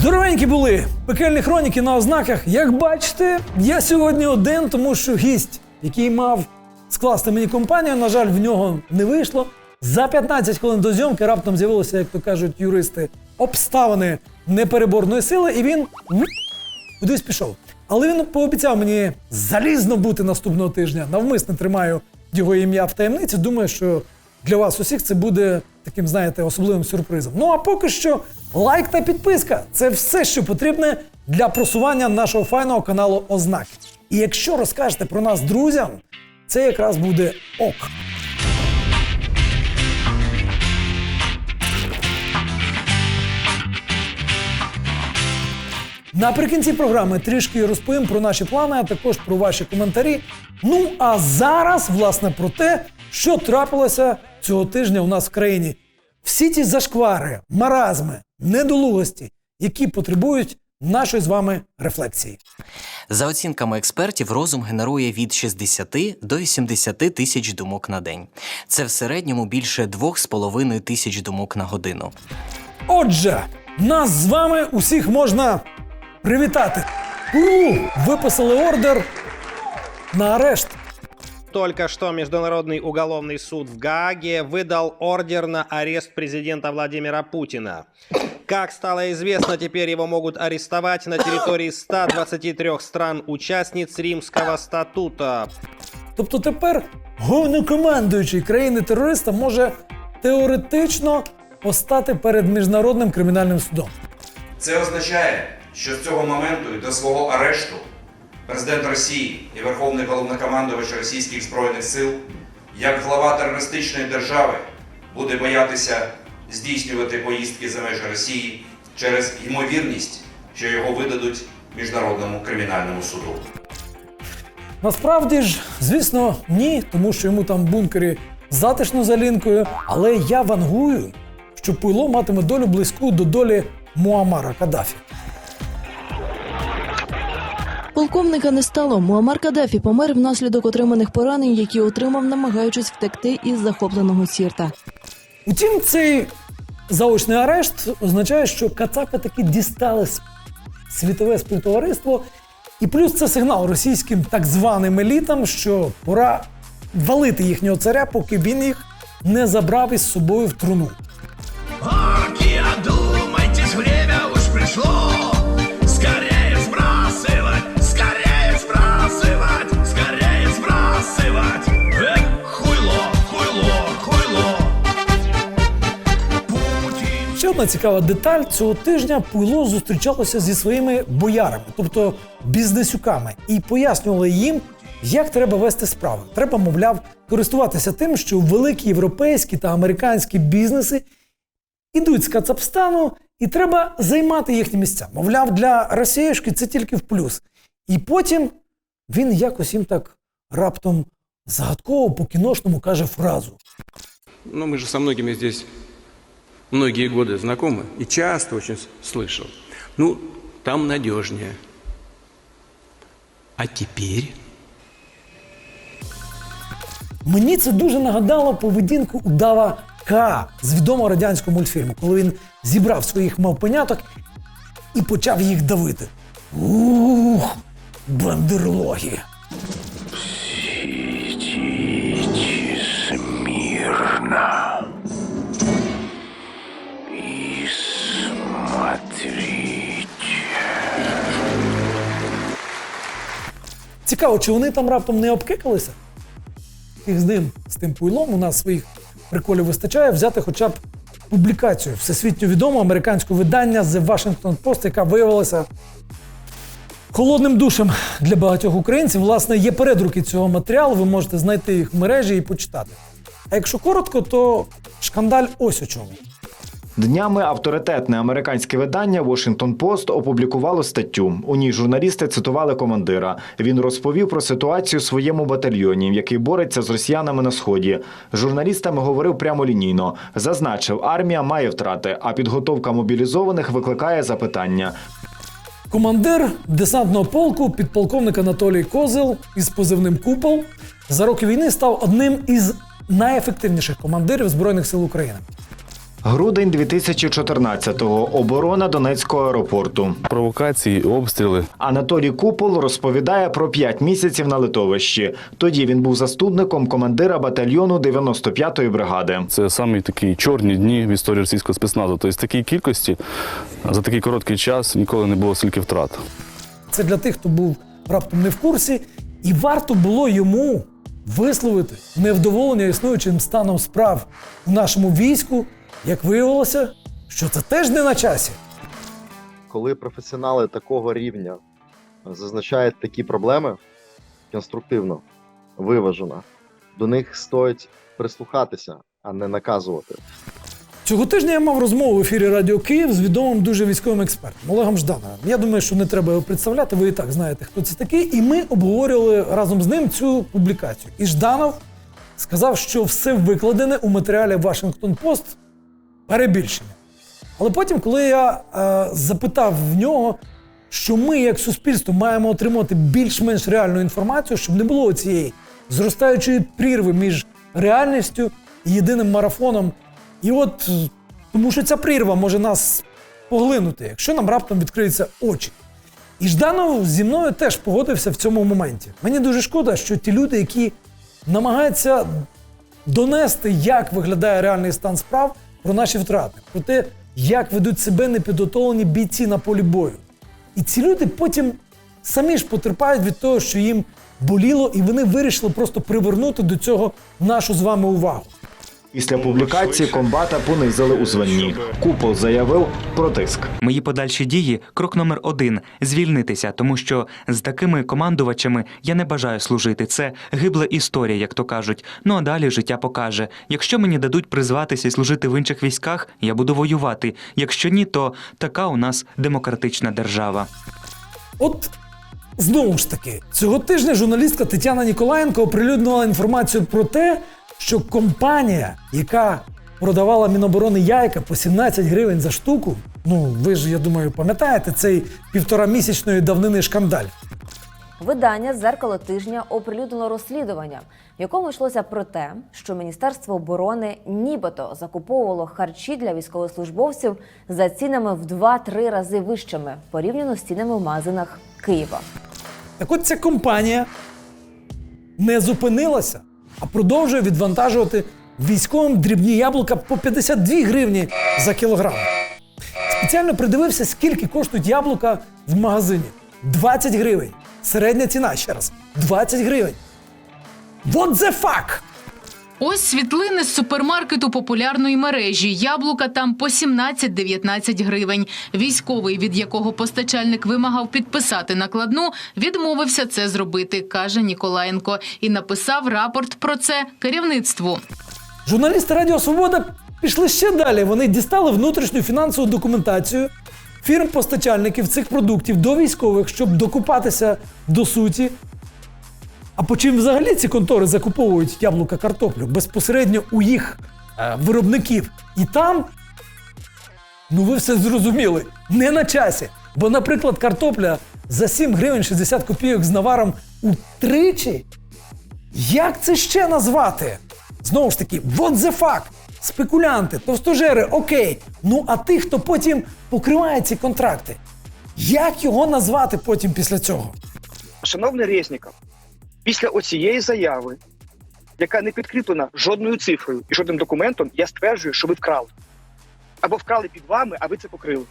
Здоровенькі були пекельні хроніки на ознаках. Як бачите, я сьогодні один, тому що гість, який мав скласти мені компанію, на жаль, в нього не вийшло. За 15 хвилин до зйомки раптом з'явилося, як то кажуть юристи, обставини непереборної сили, і він кудись пішов. Але він пообіцяв мені залізно бути наступного тижня. Навмисно тримаю його ім'я в таємниці. Думаю, що для вас усіх це буде таким, знаєте, особливим сюрпризом. Ну а поки що лайк та підписка це все, що потрібне для просування нашого файного каналу Ознаки. І якщо розкажете про нас друзям, це якраз буде ок. Наприкінці програми трішки розповім про наші плани, а також про ваші коментарі. Ну а зараз, власне, про те, що трапилося цього тижня у нас в країні. Всі ті зашквари, маразми, недолугості, які потребують нашої з вами рефлексії. За оцінками експертів, розум генерує від 60 до 80 тисяч думок на день. Це в середньому більше 2,5 тисяч думок на годину. Отже, нас з вами усіх можна привітати. У, виписали ордер на арешт. Только что Международный уголовный суд в Гааге выдал ордер на арест президента Владимира Путина. Как стало известно, теперь его могут арестовать на территории 123 стран-участниц Римского статута. Тобто тепер головнокомандуючий країни-терориста може теоретично постати перед міжнародним кримінальним судом. Це означає, що з цього моменту і до свого арешту президент Росії і Верховний головнокомандувач Російських Збройних сил, як глава терористичної держави, буде боятися здійснювати поїздки за межі Росії через ймовірність, що його видадуть Міжнародному кримінальному суду. Насправді ж, звісно, ні, тому що йому там в бункері затишно за лінкою, але я вангую, що Пуйло матиме долю близьку до долі Муамара Каддафі. Полковника не стало. Муаммар Каддафі помер внаслідок отриманих поранень, які отримав, намагаючись втекти із захопленого сірта. Утім, цей заочний арешт означає, що Кацапи таки дістали світове співтовариство. І плюс це сигнал російським так званим елітам, що пора валити їхнього царя, поки він їх не забрав із собою в труну. Одна цікава деталь цього тижня Пуйло зустрічалося зі своїми боярами, тобто бізнесюками, і пояснювало їм, як треба вести справи. Треба, мовляв, користуватися тим, що великі європейські та американські бізнеси ідуть з Кацапстану, і треба займати їхні місця. Мовляв, для Росіюшки це тільки в плюс. І потім він якось їм так раптом загадково по кіношному каже фразу. Ну, мы же со многими здесь многие годы знакомы и часто очень с- слышал. Ну, там надежнее. А теперь? Мені це дуже нагадало поведінку удава К з відомого радянського мультфільму, коли він зібрав своїх мавпеняток і почав їх давити. Ух, бандерлоги. Цікаво, чи вони там раптом не обкикалися? Їх з ним, з тим пуйлом, у нас своїх приколів вистачає взяти хоча б публікацію всесвітньо відомого американського видання The Washington Post, яка виявилася холодним душем для багатьох українців. Власне, є передруки цього матеріалу, ви можете знайти їх в мережі і почитати. А якщо коротко, то шкандаль ось у чому. Днями авторитетне американське видання Washington Post опублікувало статтю. У ній журналісти цитували командира. Він розповів про ситуацію в своєму батальйоні, який бореться з росіянами на сході. Журналістами говорив прямолінійно. Зазначив, армія має втрати, а підготовка мобілізованих викликає запитання. Командир десантного полку, підполковник Анатолій Козел із позивним Купол за роки війни став одним із найефективніших командирів Збройних сил України. Грудень 2014-го. Оборона Донецького аеропорту. Провокації, обстріли. Анатолій Купол розповідає про 5 місяців на литовищі. Тоді він був заступником командира батальйону 95-ї бригади. Це самі такі чорні дні в історії російського спецназу. Тобто, в такій кількості за такий короткий час ніколи не було стільки втрат. Це для тих, хто був раптом не в курсі, і варто було йому висловити невдоволення існуючим станом справ у нашому війську. Як виявилося, що це теж не на часі. коли професіонали такого рівня зазначають такі проблеми конструктивно, виважено, до них стоїть прислухатися, а не наказувати. Цього тижня я мав розмову в ефірі Радіо Київ з відомим дуже військовим експертом Олегом Ждановим. Я думаю, що не треба його представляти, ви і так знаєте, хто це такий. І ми обговорювали разом з ним цю публікацію. І Жданов сказав, що все викладене у матеріалі Вашингтон Пост перебільшення. Але потім, коли я е, запитав в нього, що ми, як суспільство, маємо отримати більш-менш реальну інформацію, щоб не було цієї зростаючої прірви між реальністю і єдиним марафоном. І от тому що ця прірва може нас поглинути, якщо нам раптом відкриються очі. І Жданов зі мною теж погодився в цьому моменті. Мені дуже шкода, що ті люди, які намагаються донести, як виглядає реальний стан справ про наші втрати, про те, як ведуть себе непідготовлені бійці на полі бою. І ці люди потім самі ж потерпають від того, що їм боліло, і вони вирішили просто привернути до цього нашу з вами увагу. Після публікації комбата понизили у званні. Купол заявив про тиск. Мої подальші дії крок номер один звільнитися, тому що з такими командувачами я не бажаю служити. Це гибла історія, як то кажуть. Ну а далі життя покаже. Якщо мені дадуть призватися і служити в інших військах, я буду воювати. Якщо ні, то така у нас демократична держава. От знову ж таки, цього тижня журналістка Тетяна Ніколаєнко оприлюднила інформацію про те, що компанія, яка продавала Міноборони яйка по 17 гривень за штуку, ну ви ж, я думаю, пам'ятаєте цей півторамісячної давнини шкандаль. Видання Зеркало тижня оприлюднило розслідування, в якому йшлося про те, що Міністерство оборони нібито закуповувало харчі для військовослужбовців за цінами в 2-3 рази вищими порівняно з цінами в магазинах Києва. Так от ця компанія не зупинилася, а продовжує відвантажувати військовим дрібні яблука по 52 гривні за кілограм. Спеціально придивився, скільки коштують яблука в магазині. 20 гривень. Середня ціна ще раз. 20 гривень. What the fuck? Ось світлини з супермаркету популярної мережі. Яблука там по 17-19 гривень. Військовий, від якого постачальник вимагав підписати накладну, відмовився це зробити, каже Ніколаєнко, і написав рапорт про це керівництву. Журналісти Радіо Свобода пішли ще далі. Вони дістали внутрішню фінансову документацію фірм-постачальників цих продуктів до військових, щоб докупатися до суті. А по чим взагалі ці контори закуповують яблука картоплю безпосередньо у їх е, виробників. І там, ну ви все зрозуміли, не на часі. Бо, наприклад, картопля за 7 гривень 60 копійок з наваром утричі як це ще назвати? Знову ж таки, what the fuck? Спекулянти, товстожери, окей. Ну а тих, хто потім покриває ці контракти. Як його назвати потім після цього? Шановний Резніков, після оцієї заяви, яка не підкріплена жодною цифрою і жодним документом, я стверджую, що ви вкрали. Або вкрали під вами, а ви це покрили.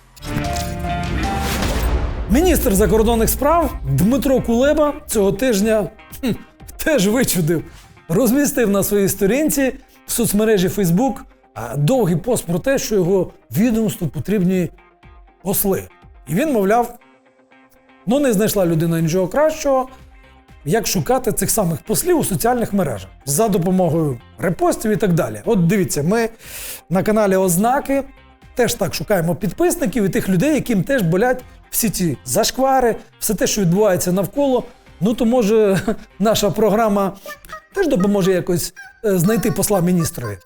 Міністр закордонних справ Дмитро Кулеба цього тижня хм, теж вичудив. Розмістив на своїй сторінці в соцмережі Facebook довгий пост про те, що його відомству потрібні посли. І він, мовляв, ну не знайшла людина нічого кращого, як шукати цих самих послів у соціальних мережах за допомогою репостів і так далі. От дивіться, ми на каналі Ознаки теж так шукаємо підписників і тих людей, яким теж болять всі ці зашквари, все те, що відбувається навколо. Ну то може наша програма теж допоможе якось е, знайти посла міністрові.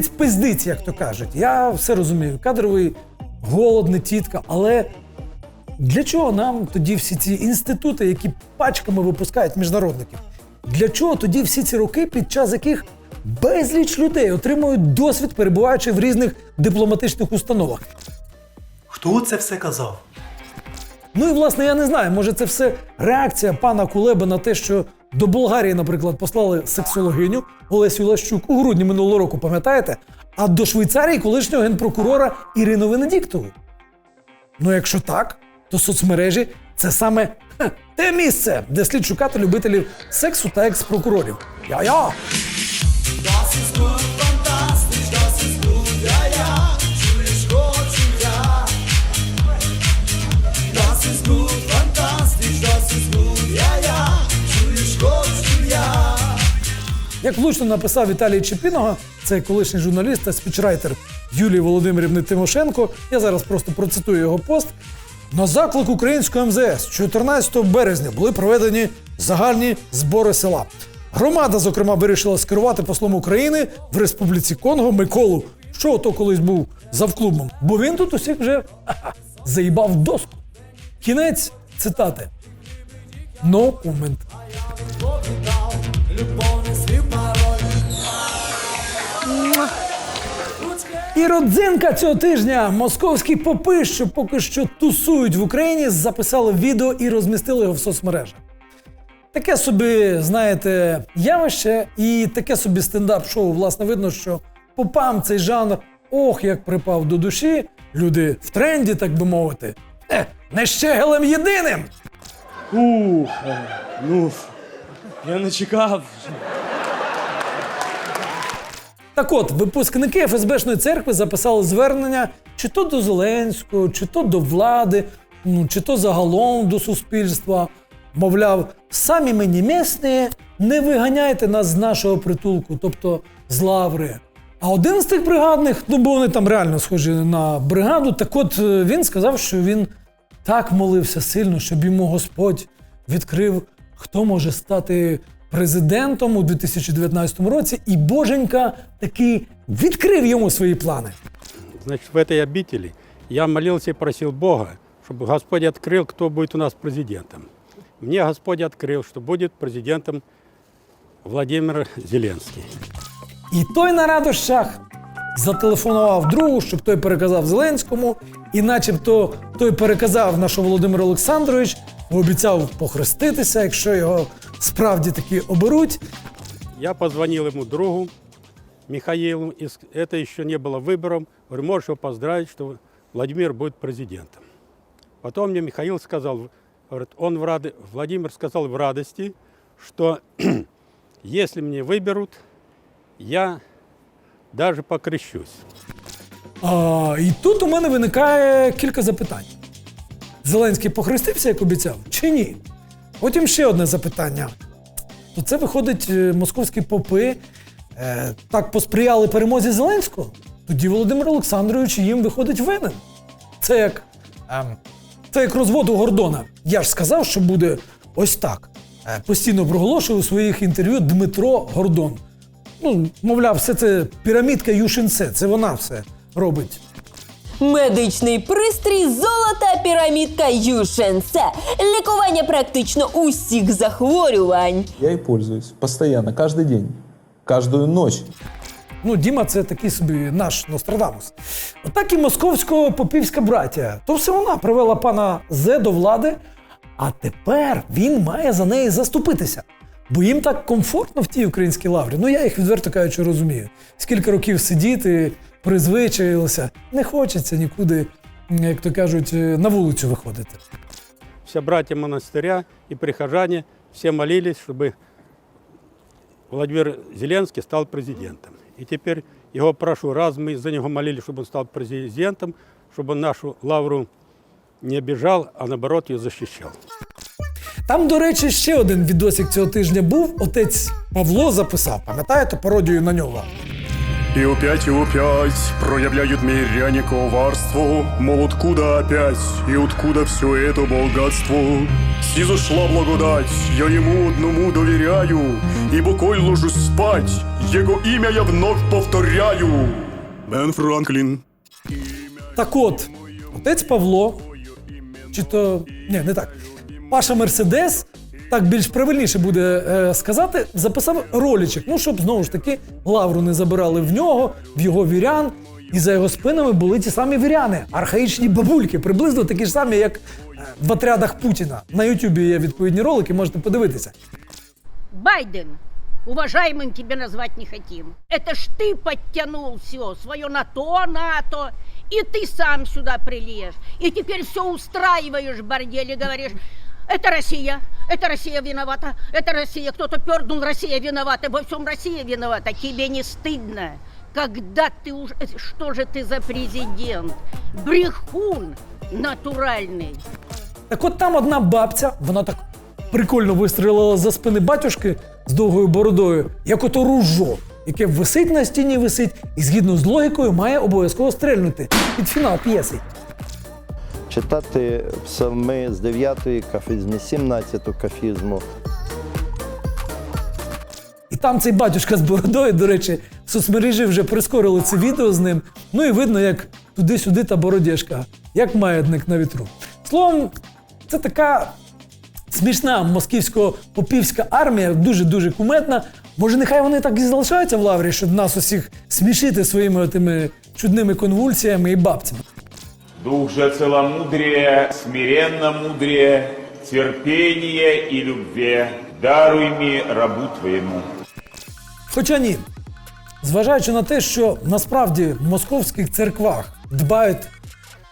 Стиць пиздиць, як то кажуть. Я все розумію. Кадровий голод не тітка. Але для чого нам тоді всі ці інститути, які пачками випускають міжнародників? Для чого тоді всі ці роки, під час яких безліч людей отримують досвід, перебуваючи в різних дипломатичних установах? Хто це все казав? Ну і власне я не знаю, може це все реакція пана Кулеби на те, що до Болгарії, наприклад, послали сексологиню Олесю Лащук у грудні минулого року, пам'ятаєте? А до Швейцарії колишнього генпрокурора Ірину Венедіктову. Ну, якщо так, то соцмережі це саме хе, те місце, де слід шукати любителів сексу та екс-прокурорів. Я-я! Як влучно написав Віталій Чепіного, це колишній журналіст та спічрайтер Юлії Володимирівни Тимошенко. Я зараз просто процитую його пост. На заклик українського МЗС 14 березня були проведені загальні збори села. Громада, зокрема, вирішила скерувати послом України в Республіці Конго Миколу, що ото колись був завклубом, бо він тут усіх вже заїбав доску. Кінець цитати. No comment. І родзинка цього тижня московські попи, що поки що тусують в Україні, записали відео і розмістили його в соцмережах. Таке собі, знаєте, явище і таке собі стендап-шоу. Власне, видно, що попам цей жанр ох, як припав до душі. Люди в тренді, так би мовити. Е, не щегелем єдиним. Ух, ну, я не чекав. Так от, випускники ФСБшної церкви записали звернення чи то до Зеленського, чи то до влади, ну, чи то загалом до суспільства. Мовляв, самі ми не місні, не виганяйте нас з нашого притулку, тобто з лаври. А один з тих бригадних, ну бо вони там реально схожі на бригаду, так от е, він сказав, що він так молився сильно, щоб йому Господь відкрив, хто може стати президентом у 2019 році, і Боженька таки відкрив йому свої плани. Значит, в этой обители я молился и просил Бога, чтобы Господь открыл, кто будет у нас президентом. Мне Господь открыл, что будет президентом Владимир Зеленский. І той на радощах зателефонував другу, щоб той переказав Зеленському, і начебто той переказав на що Володимир Олександрович, обіцяв похреститися, якщо його справді таки оберуть. Я позвонил ему другу Михаилу, и с- это еще не было выбором. Говорю, можешь его поздравить, что Владимир будет президентом. Потом мне Михаил сказал, говорит, он в рады... Владимир сказал в радости, что если мне выберут, я даже покрещусь. А, і тут у мене виникає кілька запитань. Зеленський похрестився, як обіцяв, чи ні? Потім ще одне запитання. То це виходить, е, московські попи е, так посприяли перемозі Зеленського? Тоді Володимир Олександрович їм виходить винен. Це як, ем, це як розвод Гордона. Я ж сказав, що буде ось так. Е, постійно проголошує у своїх інтерв'ю Дмитро Гордон. Ну, мовляв, все це пірамідка Юшинце, це вона все робить. Медичний пристрій золота пірамідка Юшенсе. Лікування практично усіх захворювань. Я и пользуюсь постоянно, каждый день, каждую ночь. Ну, Діма, це такий собі наш Нострадамус. Отак і московсько-попівська браття. То все вона привела пана Зе до влади, а тепер він має за неї заступитися. Бо їм так комфортно в тій українській лаврі. Ну я їх відверто кажучи розумію. Скільки років сидіти, призвичаїлися, не хочеться нікуди, як то кажуть, на вулицю виходити. Все братья монастыря и прихожане все молились, чтобы Владимир Зеленский стал президентом. И теперь его прошу, раз мы за него молились, чтобы он стал президентом, чтобы он нашу лавру не обижал, а наоборот ее защищал. Там, до речі, ще один відосик цього тижня був. Отець Павло записав, пам'ятаєте пародію на нього? И опять и опять проявляют миряне коварство, Мол, откуда опять и откуда все это богатство? Снизошла благодать, я ему одному доверяю, Ибо коль ложусь спать, его имя я вновь повторяю. Бен Франклин. Так от, отець Павло, чи то ні, не так. Паша Мерседес, так більш правильніше буде е, сказати, записав ролічик. Ну, щоб знову ж таки лавру не забирали в нього, в його вірян. І за його спинами були ті самі віряни, архаїчні бабульки, приблизно такі ж самі, як е, в отрядах Путіна. На Ютубі є відповідні ролики, можете подивитися. Байден, уважаемым тебя назвать не хотим. Это ж ты подтянул все, свое на то, НАТО, и ты сам сюда прилез. И теперь все устраиваешь, бордели, говоришь, это Россия, это Россия виновата, это Россия, кто-то пернул, Россия виновата, во всем Россия виновата. Тебе не стыдно? Когда ты уж... э, Что же ты за президент? Брехун натуральный. Так от там одна бабця, вона так прикольно вистрілила за спини батюшки з довгою бородою, як ото ружо, яке висить на стіні, висить, і згідно з логікою має обов'язково стрельнути під фінал п'єси. читати псалми з 9 кафізми, 17 кафізму. І там цей батюшка з бородою, до речі, в соцмережі вже прискорили це відео з ним. Ну і видно, як туди-сюди та бородєшка, як маятник на вітру. Словом, це така смішна москівсько-попівська армія, дуже-дуже куметна. Може, нехай вони так і залишаються в лаврі, щоб нас усіх смішити своїми тими чудними конвульсіями і бабцями. Дух же целомудрия, смиренно мудрее, терпение и любви даруй мне рабу твоему. Хоча ні. Зважаючи на те, що насправді в московських церквах дбають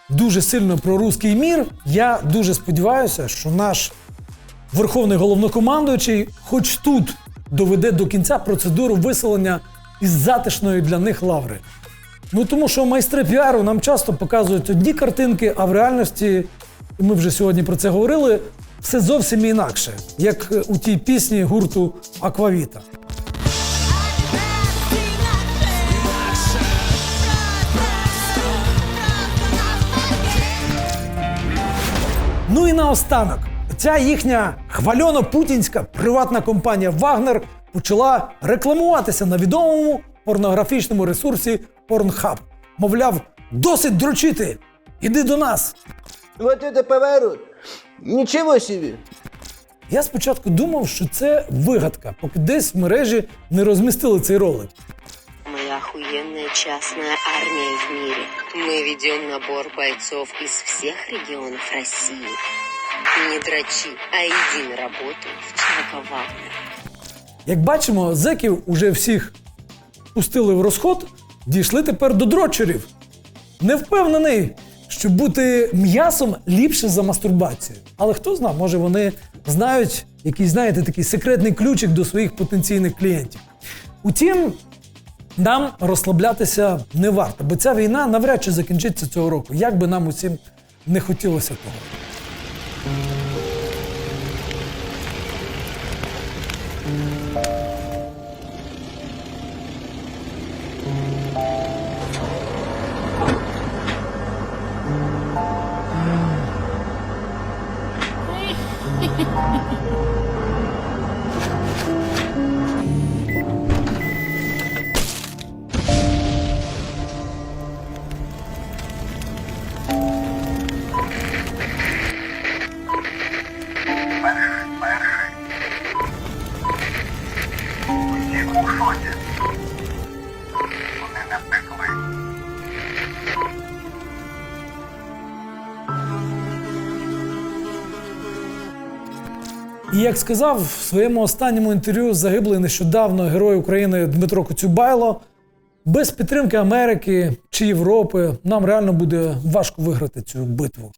дуже сильно про руський мір, я дуже сподіваюся, що наш верховний головнокомандуючий хоч тут доведе до кінця процедуру виселення із затишної для них лаври. Ну тому що майстри піару нам часто показують одні картинки, а в реальності, і ми вже сьогодні про це говорили, все зовсім інакше, як е, у тій пісні гурту Аквавіта. Ну і наостанок, ця їхня хвальоно-путінська приватна компанія Вагнер почала рекламуватися на відомому порнографічному ресурсі Pornhub. Мовляв, досить дрочити! Іди до нас! Вот это поворот. Ничего себе. Я спочатку думав, що це вигадка, поки десь в мережі не розмістили цей ролик. Мы охуенная частная армия в мире. Мы ведем набор бойцов из всех регионов России. Не дрочи, а иди на работу в Чака Вагнер. Як бачимо, зеків уже всіх пустили в розход, дійшли тепер до дрочерів. Не впевнений, що бути м'ясом ліпше за мастурбацію. Але хто знає, може вони знають якийсь, знаєте, такий секретний ключик до своїх потенційних клієнтів. Утім, нам розслаблятися не варто, бо ця війна навряд чи закінчиться цього року, як би нам усім не хотілося того. І як сказав в своєму останньому інтерв'ю загиблий нещодавно герой України Дмитро Коцюбайло, без підтримки Америки чи Європи нам реально буде важко виграти цю битву.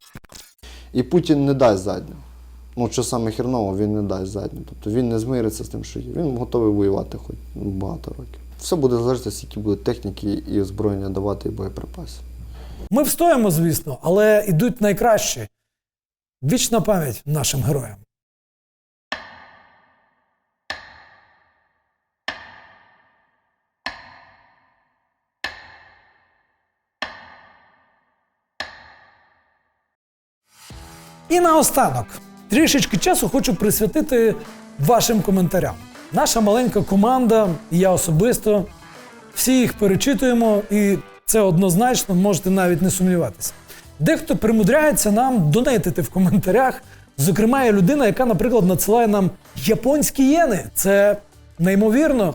І Путін не дасть задню. Ну, що саме херново, він не дасть задню. Тобто він не змириться з тим, що є. Він готовий воювати хоч багато років. Все буде залежати, скільки буде техніки і озброєння давати і боєприпасів. Ми встоїмо, звісно, але йдуть найкращі. Вічна пам'ять нашим героям. І наостанок, трішечки часу хочу присвятити вашим коментарям. Наша маленька команда, і я особисто, всі їх перечитуємо, і це однозначно можете навіть не сумніватися. Дехто примудряється нам донетити в коментарях. Зокрема, є людина, яка, наприклад, надсилає нам японські єни. Це Неймовірно.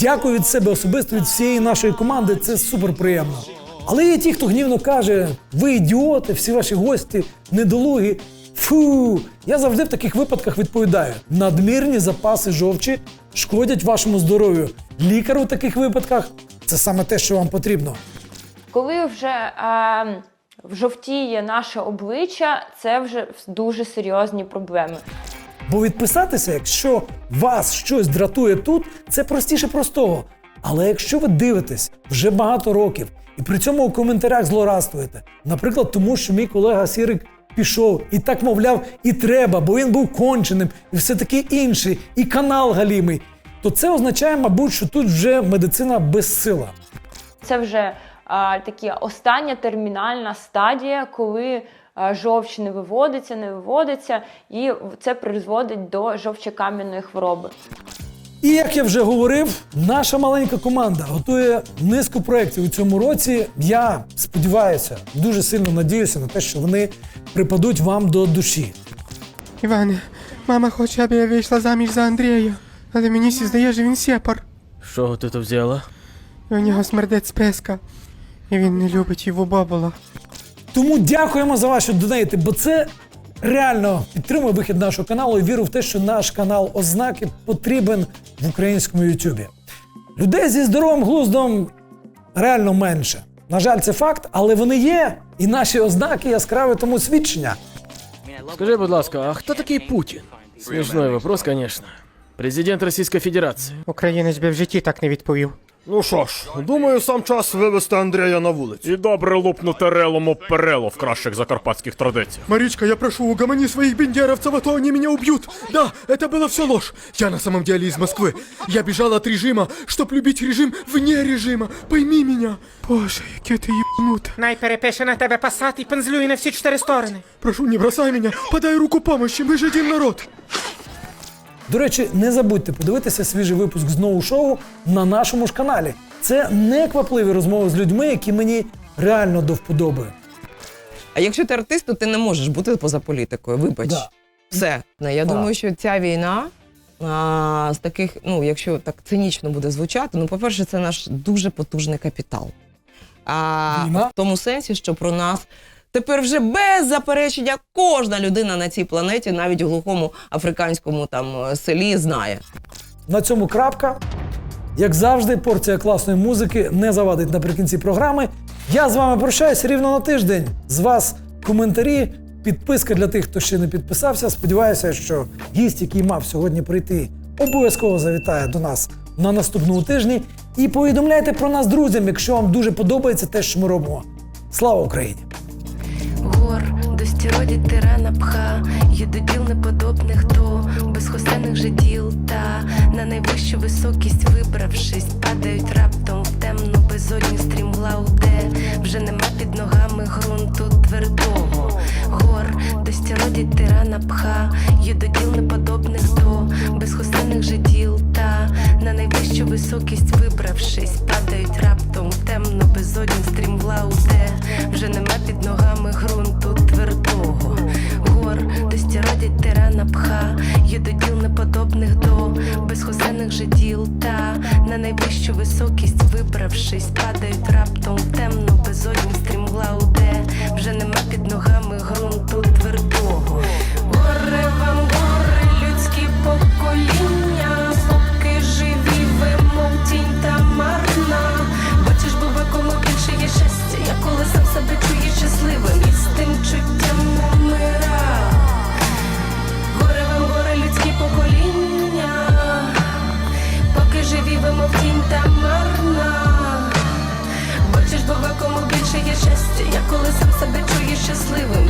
Дякую від себе особисто від всієї нашої команди. Це супер приємно. Але є ті, хто гнівно каже: ви ідіоти, всі ваші гості, недолугі. Фу, я завжди в таких випадках відповідаю: надмірні запаси жовчі шкодять вашому здоров'ю. Лікар у таких випадках це саме те, що вам потрібно. Коли вже е, жовтіє наше обличчя, це вже дуже серйозні проблеми. Бо відписатися, якщо вас щось дратує тут, це простіше простого. Але якщо ви дивитесь вже багато років і при цьому у коментарях злорадствуєте, наприклад, тому що мій колега Сірик пішов і так мовляв, і треба, бо він був конченим, і все таке інше, і канал галімий, то це означає, мабуть, що тут вже медицина безсила. Це вже такі остання термінальна стадія, коли е, жовч не виводиться, не виводиться, і це призводить до жовчокам'яної хвороби. І як я вже говорив, наша маленька команда готує низку проєктів у цьому році. Я сподіваюся, дуже сильно надіюся на те, що вони припадуть вам до душі. Іване, мама хоче, аби я вийшла заміж за Андрія. Але мені сі здає, що він сепар. Що ти то взяла? І у нього смердець песка. І він не любить його бабула. Тому дякуємо за ваші донейти, бо це реально підтримує вихід нашого каналу і віру в те, що наш канал Ознаки потрібен в українському Ютубі. Людей зі здоровим глуздом реально менше. На жаль, це факт, але вони є, і наші ознаки яскраві тому свідчення. Скажи, будь ласка, а хто такий Путін? Смішний вопрос, конечно. Президент Російської Федерації. Українець би в житті так не відповів. Ну що ж, думаю, сам час вивести Андрія на вулицю. І добре лупнути релом об перело в кращих закарпатських традиціях. Маричка, я прошу, угомони своих бендеровцев, а то они меня убьют. Да, это было все ложь. Я на самом деле из Москвы. Я бежал от режима, чтоб любить режим вне режима. Пойми меня. Боже, яке ти ебнут. Найперепише на тебе пасат і пензлює на всі чотири сторони. Прошу, не бросай меня. Подай руку помощи, мы же один народ. До речі, не забудьте подивитися свіжий випуск знову шоу на нашому ж каналі. Це неквапливі розмови з людьми, які мені реально до вподоби. А якщо ти артист, то ти не можеш бути поза політикою. Вибач. Да. Все. Я Так. думаю, що ця війна а, з таких, ну, якщо так цинічно буде звучати, ну, по-перше, це наш дуже потужний капітал. А Війна? в тому сенсі, що про нас тепер вже без заперечення кожна людина на цій планеті, навіть в глухому африканському там е, селі, знає. На цьому крапка. Як завжди, порція класної музики не завадить наприкінці програми. Я з вами прощаюся рівно на тиждень. З вас коментарі, підписка для тих, хто ще не підписався. Сподіваюся, що гість, який мав сьогодні прийти, обов'язково завітає до нас на наступному тижні. І повідомляйте про нас друзям, якщо вам дуже подобається те, що ми робимо. Слава Україні! До тирана пха, є до діл неподобних до безхосених же діл, та. На найвищу високість вибравшись, падають раптом в темну безодню стрімгла де вже нема під ногами ґрунту твердого. Гор, до стіроді тирана пха, є до діл неподобних до безхосених же діл, та. На найвищу високість вибравшись, падають раптом в темну безодню стрімгла де вже нема під ногами Зігнувшись, падають. щасливим.